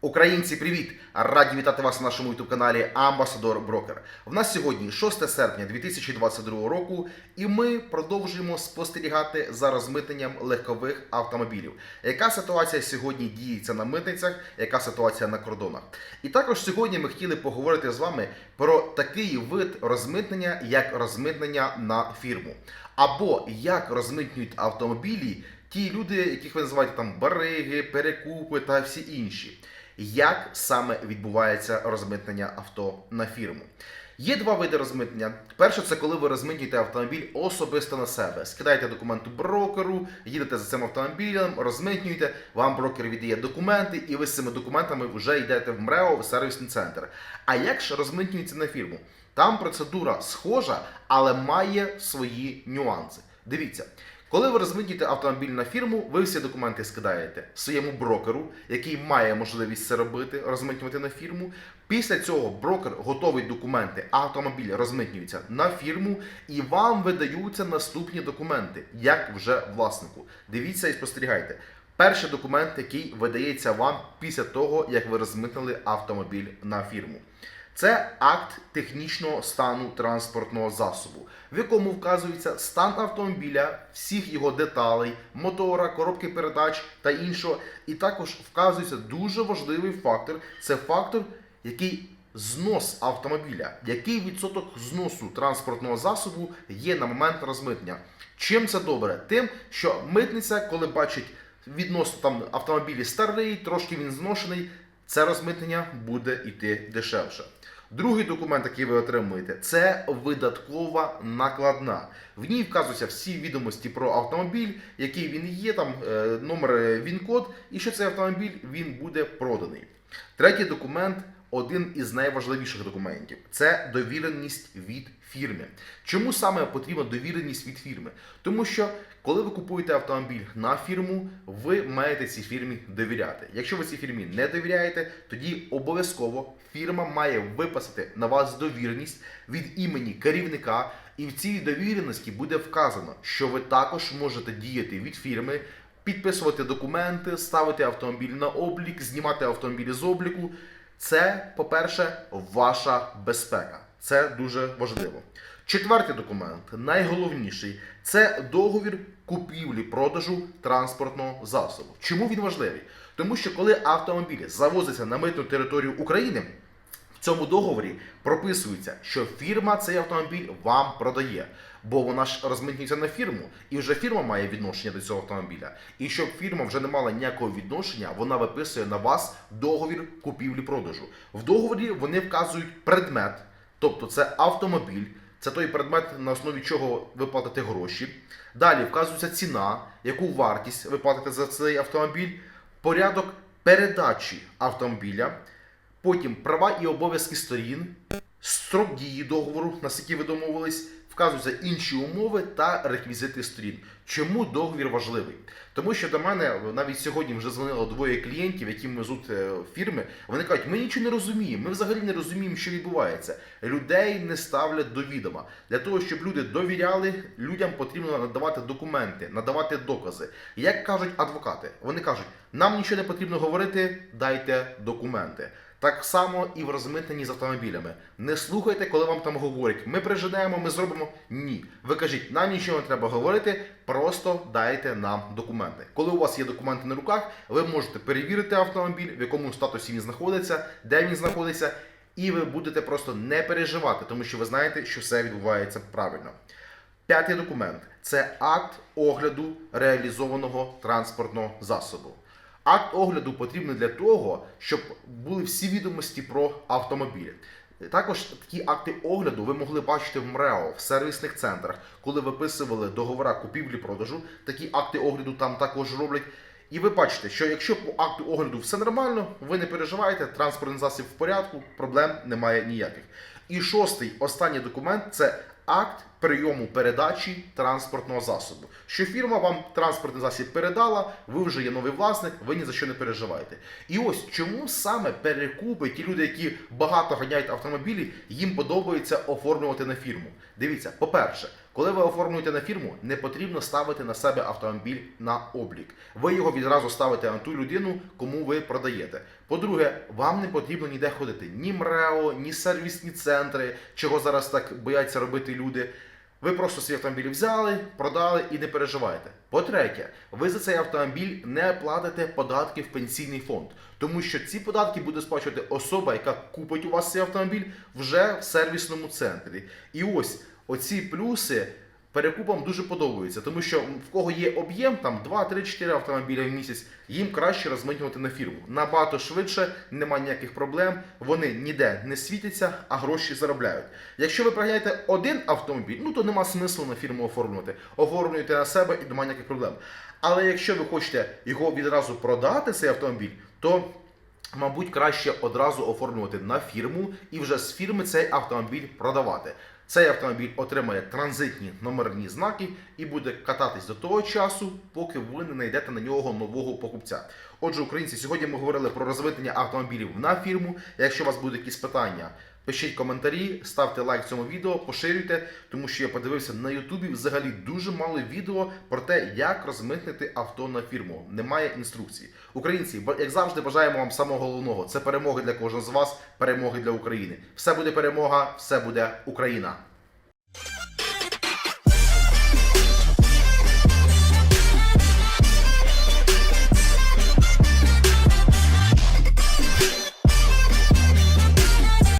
Українці, привіт! Раді вітати вас на нашому youtube каналі Амбасадор Брокер. В нас сьогодні 6 серпня 2022 року, і ми продовжуємо спостерігати за розмитненням легкових автомобілів. Яка ситуація сьогодні діється на митницях, яка ситуація на кордонах? І також сьогодні ми хотіли поговорити з вами про такий вид розмитнення, як розмитнення на фірму, або як розмитнюють автомобілі ті люди, яких ви називаєте там бариги, перекупи та всі інші. Як саме відбувається розмитнення авто на фірму? Є два види розмитнення. Перше, це коли ви розмитнюєте автомобіль особисто на себе. Скидаєте документи брокеру, їдете за цим автомобілем, розмитнюєте, вам брокер віддає документи, і ви з цими документами вже йдете в МРЕО, в сервісний центр. А як ж розмитнюється на фірму? Там процедура схожа, але має свої нюанси. Дивіться. Коли ви розмитнюєте автомобіль на фірму, ви всі документи скидаєте своєму брокеру, який має можливість це робити, розмитнювати на фірму. Після цього брокер готовить документи, автомобіль розмитнюється на фірму, і вам видаються наступні документи, як вже власнику. Дивіться і спостерігайте. Перший документ, який видається вам після того, як ви розмитнили автомобіль на фірму. Це акт технічного стану транспортного засобу, в якому вказується стан автомобіля, всіх його деталей, мотора, коробки передач та іншого. І також вказується дуже важливий фактор це фактор, який знос автомобіля, який відсоток зносу транспортного засобу є на момент розмитнення. Чим це добре? Тим, що митниця, коли бачить відносно там автомобілі старий, трошки він зношений, це розмитнення буде йти дешевше. Другий документ, який ви отримуєте, це видаткова накладна. В ній вказуються всі відомості про автомобіль, який він є, там е, номер е, він-код, і що цей автомобіль він буде проданий. Третій документ один із найважливіших документів це довіреність від фірми. Чому саме потрібна довіреність від фірми? Тому що коли ви купуєте автомобіль на фірму, ви маєте цій фірмі довіряти. Якщо ви цій фірмі не довіряєте, тоді обов'язково фірма має виписати на вас довіреність від імені керівника, і в цій довіреності буде вказано, що ви також можете діяти від фірми. Підписувати документи, ставити автомобіль на облік, знімати автомобілі з обліку. Це, по-перше, ваша безпека. Це дуже важливо. Четвертий документ, найголовніший, це договір купівлі-продажу транспортного засобу. Чому він важливий? Тому що коли автомобіль завозиться на митну територію України, в цьому договорі прописується, що фірма цей автомобіль вам продає, бо вона ж розмитнюється на фірму, і вже фірма має відношення до цього автомобіля. І щоб фірма вже не мала ніякого відношення, вона виписує на вас договір купівлі-продажу. В договорі вони вказують предмет, тобто це автомобіль. Це той предмет, на основі чого ви платите гроші. Далі вказується ціна, яку вартість ви платите за цей автомобіль, порядок передачі автомобіля, потім права і обов'язки сторін, строк дії договору, наскільки ви домовились, вказуються інші умови та реквізити сторін. Чому договір важливий? Тому що до мене навіть сьогодні вже дзвонило двоє клієнтів, які везуть е, фірми. Вони кажуть, ми нічого не розуміємо, ми взагалі не розуміємо, що відбувається. Людей не ставлять до відома. Для того, щоб люди довіряли, людям потрібно надавати документи, надавати докази. Як кажуть адвокати, вони кажуть, нам нічого не потрібно говорити, дайте документи. Так само і в розмитненні з автомобілями. Не слухайте, коли вам там говорять, ми приженемо, ми зробимо. Ні. Ви кажіть, нам нічого не треба говорити, просто дайте нам документи. Коли у вас є документи на руках, ви можете перевірити автомобіль, в якому статусі він знаходиться, де він знаходиться, і ви будете просто не переживати, тому що ви знаєте, що все відбувається правильно. П'ятий документ це акт огляду реалізованого транспортного засобу. Акт огляду потрібний для того, щоб були всі відомості про автомобіль. Також такі акти огляду ви могли бачити в МРЕО, в сервісних центрах, коли виписували договора купівлі-продажу. Такі акти огляду там також роблять. І ви бачите, що якщо по акту огляду все нормально, ви не переживаєте, транспортний засіб в порядку, проблем немає ніяких. І шостий, останній документ це акт прийому передачі транспортного засобу. Що фірма вам транспортний засіб передала, ви вже є новий власник, ви ні за що не переживаєте. І ось чому саме перекупи, ті люди, які багато ганяють автомобілі, їм подобається оформлювати на фірму. Дивіться, по-перше, коли ви оформлюєте на фірму, не потрібно ставити на себе автомобіль на облік. Ви його відразу ставите на ту людину, кому ви продаєте. По-друге, вам не потрібно ніде ходити ні МРЕО, ні сервісні центри, чого зараз так бояться робити люди. Ви просто свій автомобіль взяли, продали і не переживаєте. По-третє, ви за цей автомобіль не платите податки в пенсійний фонд, тому що ці податки буде сплачувати особа, яка купить у вас цей автомобіль вже в сервісному центрі. І ось оці плюси перекупам дуже подобаються, тому що в кого є об'єм, там 2, 3, 4 автомобіля в місяць, їм краще розмитнювати на фірму. Набагато швидше, немає ніяких проблем, вони ніде не світяться, а гроші заробляють. Якщо ви проганяєте один автомобіль, ну то нема смислу на фірму оформлювати. Оформлюєте на себе і немає ніяких проблем. Але якщо ви хочете його відразу продати, цей автомобіль, то мабуть, краще одразу оформлювати на фірму і вже з фірми цей автомобіль продавати. Цей автомобіль отримає транзитні номерні знаки і буде кататись до того часу, поки ви не знайдете на нього нового покупця. Отже, українці, сьогодні ми говорили про розвитення автомобілів на фірму. Якщо у вас будуть якісь питання, пишіть коментарі, ставте лайк цьому відео, поширюйте, тому що я подивився на Ютубі взагалі дуже мало відео про те, як розмитнити авто на фірму. Немає інструкції. Українці, як завжди, бажаємо вам самого головного. Це перемоги для кожного з вас, перемоги для України. Все буде перемога, все буде Україна.